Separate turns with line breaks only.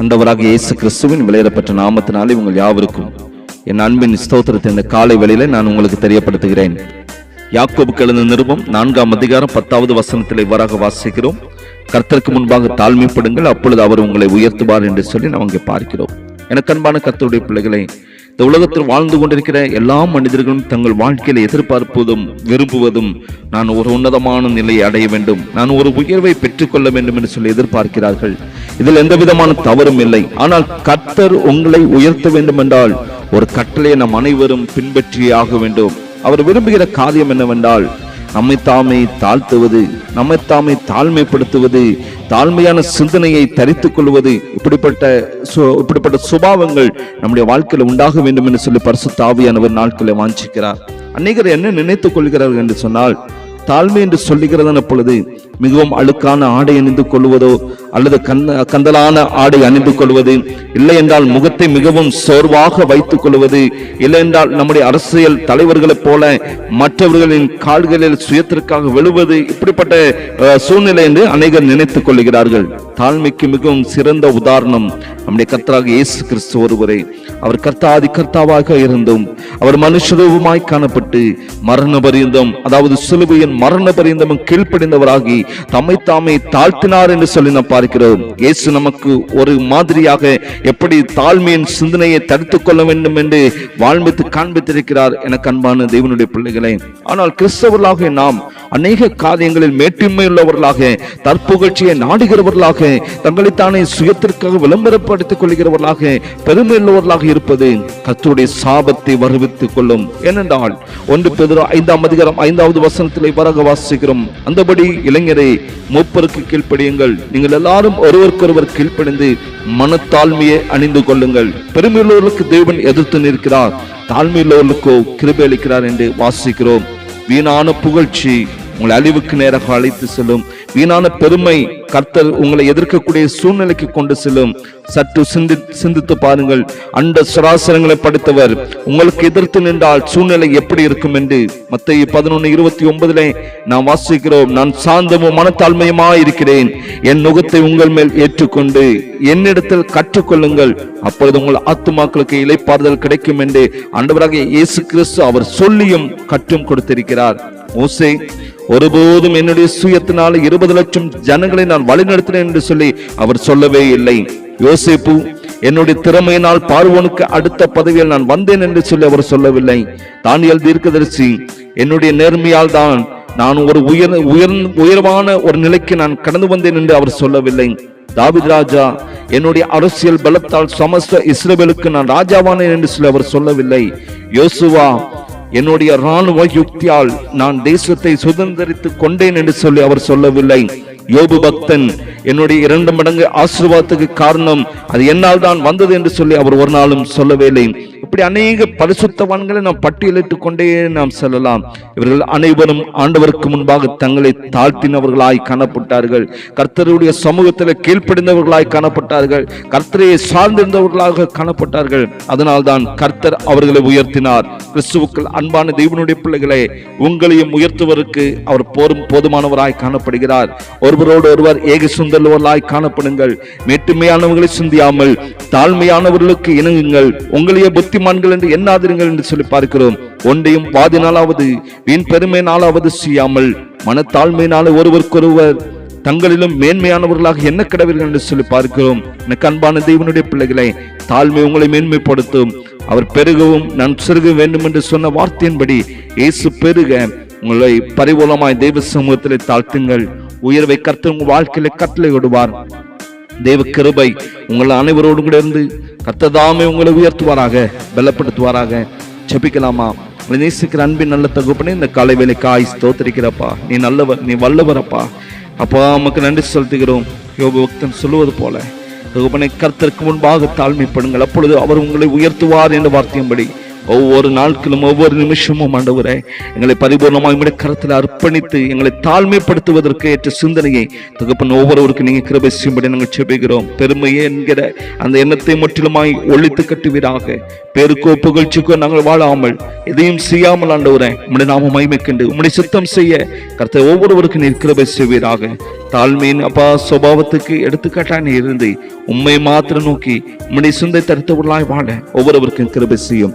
அண்டவராக இயேசு கிறிஸ்துவின் விளையிடப்பட்ட நாமத்தினாலே உங்கள் யாவருக்கும் என் அன்பின் ஸ்தோத்திரத்தை இந்த காலை வழியில நான் உங்களுக்கு தெரியப்படுத்துகிறேன் யாக்கோபுக்கு எழுந்த நிருபம் நான்காம் அதிகாரம் பத்தாவது வசனத்தில் இவ்வாறாக வாசிக்கிறோம் கர்த்தருக்கு முன்பாக தாழ்மைப்படுங்கள் அப்பொழுது அவர் உங்களை உயர்த்துவார் என்று சொல்லி நாம் அங்கே பார்க்கிறோம் எனக்கு அன்பான கர்த்தருடைய பிள்ளைகளை இந்த உலகத்தில் வாழ்ந்து கொண்டிருக்கிற எல்லா மனிதர்களும் தங்கள் வாழ்க்கையில எதிர்பார்ப்பதும் விரும்புவதும் நான் ஒரு உன்னதமான நிலையை அடைய வேண்டும் நான் ஒரு உயர்வை பெற்றுக்கொள்ள வேண்டும் என்று சொல்லி எதிர்பார்க்கிறார்கள் இதில் எந்த விதமான தவறும் இல்லை ஆனால் கர்த்தர் உங்களை உயர்த்த வேண்டும் என்றால் ஒரு கட்டளையை நம் அனைவரும் பின்பற்றியாக வேண்டும் அவர் விரும்புகிற காரியம் என்னவென்றால் நம்மை தாமை தாழ்த்துவது தாமை தாழ்மைப்படுத்துவது தாழ்மையான சிந்தனையை தரித்துக் கொள்வது இப்படிப்பட்ட இப்படிப்பட்ட சுபாவங்கள் நம்முடைய வாழ்க்கையில் உண்டாக வேண்டும் என்று சொல்லி பரிசு தாவியானவர் நாட்களை வாஞ்சிக்கிறார் அநேகர் என்ன நினைத்துக் கொள்கிறார்கள் என்று சொன்னால் தாழ்மை என்று சொல்லுகிறதான பொழுது மிகவும் அழுக்கான ஆடை அணிந்து கொள்வதோ அல்லது கந்தலான ஆடை அணிந்து கொள்வது இல்லை என்றால் முகத்தை மிகவும் சோர்வாக வைத்துக் கொள்வது இல்லை என்றால் நம்முடைய அரசியல் தலைவர்களைப் போல மற்றவர்களின் கால்களில் சுயத்திற்காக விழுவது இப்படிப்பட்ட சூழ்நிலை என்று அநேகர் நினைத்துக் கொள்கிறார்கள் தாழ்மைக்கு மிகவும் சிறந்த உதாரணம் நம்முடைய கர்த்தராக இயேசு கிறிஸ்து ஒருவரே அவர் கர்த்தாதி கர்த்தாவாக இருந்தும் அவர் மனுஷரூபமாய் காணப்பட்டு மரண பரியந்தம் அதாவது சிலுவையின் மரண பரியந்தமும் கீழ்ப்படிந்தவராகி தம்மை தாமே தாழ்த்தினார் என்று சொல்லி நாம் பார்க்கிறோம் இயேசு நமக்கு ஒரு மாதிரியாக எப்படி தாழ்மையின் சிந்தனையை தடுத்துக் கொள்ள வேண்டும் என்று வாழ்வித்து காண்பித்திருக்கிறார் என கண்பான தேவனுடைய பிள்ளைகளை ஆனால் கிறிஸ்தவர்களாக நாம் அநேக காரியங்களில் உள்ளவர்களாக தற்புகழ்ச்சியை நாடுகிறவர்களாக தங்களைத்தானே சுயத்திற்காக விளம்பரப்படுத்திக் கொள்கிறவர்களாக பெருமையுள்ளவர்களாக இருப்பது கத்துடைய சாபத்தை வருவித்துக் கொள்ளும் ஏனென்றால் ஒன்று பெரு ஐந்தாம் அதிகாரம் ஐந்தாவது வசனத்திலே வரக வாசிக்கிறோம் அந்தபடி இளைஞரை மூப்பருக்கு கீழ்ப்படியுங்கள் நீங்கள் எல்லாரும் ஒருவருக்கொருவர் கீழ்ப்படிந்து மனத்தாழ்மையை அணிந்து கொள்ளுங்கள் பெருமையுள்ளவர்களுக்கு தேவன் எதிர்த்து நிற்கிறார் தாழ்மையுள்ளவர்களுக்கோ கிருபி அளிக்கிறார் என்று வாசிக்கிறோம் வீணான புகழ்ச்சி உங்களை அழிவுக்கு நேராக அழைத்து செல்லும் வீணான பெருமை கர்த்தர் உங்களை எதிர்க்கக்கூடிய சூழ்நிலைக்கு கொண்டு செல்லும் சற்று சிந்தி சிந்தித்து பாருங்கள் அந்த சராசரங்களை படித்தவர் உங்களுக்கு எதிர்த்து நின்றால் சூழ்நிலை எப்படி இருக்கும் என்று மத்திய பதினொன்று இருபத்தி ஒன்பதுல நாம் வாசிக்கிறோம் நான் சாந்தமும் மனத்தாழ்மையுமா இருக்கிறேன் என் நுகத்தை உங்கள் மேல் ஏற்றுக்கொண்டு என்னிடத்தில் கற்றுக்கொள்ளுங்கள் அப்பொழுது உங்கள் ஆத்துமாக்களுக்கு இலைப்பாறுதல் கிடைக்கும் என்று அண்டவராக இயேசு கிறிஸ்து அவர் சொல்லியும் கற்றும் கொடுத்திருக்கிறார் ஓசை ஒருபோதும் என்னுடைய சுயத்தினால் இருபது லட்சம் ஜனங்களை நான் வழிநடத்தினேன் என்று சொல்லி அவர் சொல்லவே இல்லை யோசிப்பு என்னுடைய திறமையினால் பார்வோனுக்கு அடுத்த பதவியில் நான் வந்தேன் என்று சொல்லி அவர் சொல்லவில்லை தானியல் தீர்க்கதரிசி என்னுடைய நேர்மையால் தான் நான் ஒரு உயர் உயர் உயர்வான ஒரு நிலைக்கு நான் கடந்து வந்தேன் என்று அவர் சொல்லவில்லை தாவித் ராஜா என்னுடைய அரசியல் பலத்தால் சமஸ்த இஸ்ரேலுக்கு நான் ராஜாவானேன் என்று சொல்லி அவர் சொல்லவில்லை யோசுவா என்னுடைய ராணுவ யுக்தியால் நான் தேசத்தை சுதந்திரித்துக் கொண்டேன் என்று சொல்லி அவர் சொல்லவில்லை யோபு பக்தன் என்னுடைய இரண்டு மடங்கு ஆசீர்வாதத்துக்கு காரணம் அது என்னால் தான் வந்தது என்று சொல்லி அவர் ஒரு நாளும் சொல்லவே இல்லை இப்படி அநேக பரிசுத்தவான்களை நாம் பட்டியலிட்டுக் கொண்டே நாம் செல்லலாம் இவர்கள் அனைவரும் ஆண்டவருக்கு முன்பாக தங்களை தாழ்த்தினவர்களாய் காணப்பட்டார்கள் கர்த்தருடைய சமூகத்தில் கீழ்ப்படிந்தவர்களாய் காணப்பட்டார்கள் கர்த்தரையை சார்ந்திருந்தவர்களாக காணப்பட்டார்கள் அதனால் தான் கர்த்தர் அவர்களை உயர்த்தினார் கிறிஸ்துவுக்கள் அன்பான தெய்வனுடைய பிள்ளைகளை உங்களையும் உயர்த்துவதற்கு அவர் போரும் போதுமானவராய் காணப்படுகிறார் ஒருவரோடு ஒருவர் ஏக சுந்த முதல்வர்களாய் காணப்படுங்கள் மேட்டுமையானவர்களை சிந்தியாமல் தாழ்மையானவர்களுக்கு இணங்குங்கள் உங்களையே புத்திமான்கள் என்று எண்ணாதிருங்கள் என்று சொல்லி பார்க்கிறோம் ஒன்றையும் பாதி நாளாவது வீண் பெருமை நாளாவது செய்யாமல் மனத்தாழ்மையினால ஒருவருக்கொருவர் தங்களிலும் மேன்மையானவர்களாக என்ன கிடவீர்கள் என்று சொல்லி பார்க்கிறோம் எனக்கு அன்பான தெய்வனுடைய பிள்ளைகளை தாழ்மை உங்களை மேன்மைப்படுத்தும் அவர் பெருகவும் நான் சிறுக வேண்டும் என்று சொன்ன வார்த்தையின்படி இயேசு பெருக உங்களை பரிபூலமாய் தெய்வ சமூகத்தில் தாழ்த்துங்கள் உயர்வை கத்து உங்கள் வாழ்க்கையில கட்டளை விடுவார் தேவ கிருபை உங்கள் அனைவரோடும் கூட இருந்து கத்ததாமே உங்களை உயர்த்துவாராக பலப்படுத்துவாராக செபிக்கலாமா நேசிக்கிற அன்பின் நல்ல தகுப்பனே இந்த காலை வேலை காய் தோத்திருக்கிறப்பா நீ நல்லவர் நீ வல்லவரப்பா அப்பா நமக்கு நன்றி செலுத்துகிறோம் யோக பக்தன் சொல்லுவது போல தகுப்பனை கர்த்தருக்கு முன்பாக தாழ்மைப்படுங்கள் அப்பொழுது அவர் உங்களை உயர்த்துவார் என்று வார்த்தையும்படி ஒவ்வொரு நாட்களும் ஒவ்வொரு நிமிஷமும் ஆண்டவரே எங்களை பரிபூர்ணமாக உங்களுடைய கரத்தில் அர்ப்பணித்து எங்களை தாழ்மைப்படுத்துவதற்கு ஏற்ற சிந்தனையை தகப்பன் ஒவ்வொருவருக்கு நீங்கள் கிருபை செய்யும்படி நாங்கள் செபிக்கிறோம் பெருமையே என்கிற அந்த எண்ணத்தை முற்றிலுமாய் ஒழித்து கட்டுவீராக பேருக்கோ புகழ்ச்சிக்கோ நாங்கள் வாழாமல் எதையும் செய்யாமல் ஆண்டவரே உம்முடைய நாம மைமைக்கண்டு உம்முடைய சுத்தம் செய்ய கருத்தை ஒவ்வொருவருக்கு நீர் கிருபை செய்வீராக தாழ்மையின் அப்பா சுபாவத்துக்கு எடுத்துக்காட்டான இருந்து உண்மை மாத்திரம் நோக்கி உம்முடைய சிந்தை தடுத்தவர்களாய் வாழ ஒவ்வொருவருக்கும் கிருபை செய்யும்